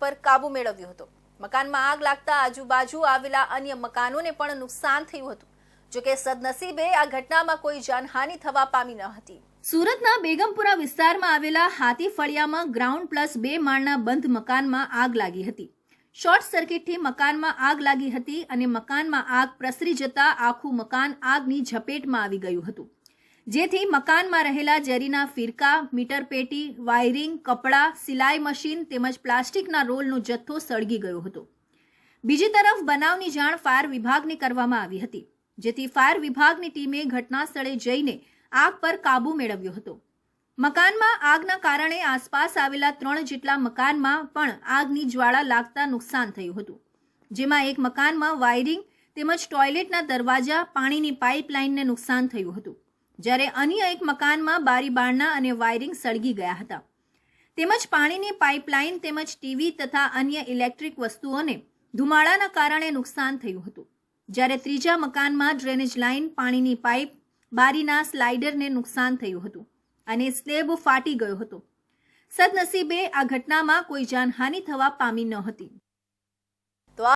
પર કાબુ મેળવ્યો હતો. મકાનમાં આગ લાગતા આજુબાજુ આવેલા અન્ય મકાનોને પણ નુકસાન થયું હતું. જોકે સદનસીબે આ ઘટનામાં કોઈ જાનહાનિ થવા પામી ન હતી. સુરતના બેગમપુરા વિસ્તારમાં આવેલા હાથી ફળિયામાં ગ્રાઉન્ડ પ્લસ બે માળના બંધ મકાનમાં આગ લાગી હતી. શોર્ટ સર્કિટથી મકાનમાં આગ લાગી હતી અને મકાનમાં આગ પ્રસરી જતા આખું મકાન આગની ઝપેટમાં આવી ગયું હતું. જેથી મકાનમાં રહેલા ઝેરીના ફિરકા, મીટર પેટી, વાયરિંગ, કપડાં, સિલાઈ મશીન તેમજ પ્લાસ્ટિકના રોલનો જથ્થો સળગી ગયો હતો. બીજી તરફ બનાવની જાણ ફાયર વિભાગને કરવામાં આવી હતી, જેથી ફાયર વિભાગની ટીમે ઘટના સ્થળે જઈને આગ પર કાબુ મેળવ્યો હતો. મકાનમાં આગના કારણે આસપાસ આવેલા ત્રણ જેટલા મકાનમાં પણ આગની જ્વાળા લાગતા નુકસાન થયું હતું. જેમાં એક મકાનમાં વાયરિંગ તેમજ ટોયલેટના દરવાજા, પાણીની પાઇપલાઇનને નુકસાન થયું હતું. જ્યારે અન્ય એક મકાનમાં બારી બારણા અને વાયરિંગ સળગી ગયા હતા. તેમજ પાણીની પાઇપલાઇન તેમજ ટીવી તથા અન્ય ઇલેક્ટ્રિક વસ્તુઓને ધુમાડાના કારણે નુકસાન થયું હતું. જ્યારે ત્રીજા મકાનમાં ડ્રેનેજ લાઇન, પાણીની પાઇપ, બારીના સ્લાઇડરને નુકસાન થયું હતું અને સ્લેબ ફાટી ગયો હતો. સદનસીબે આ ઘટનામાં કોઈ જાનહાનિ થવા પામી ન હતી.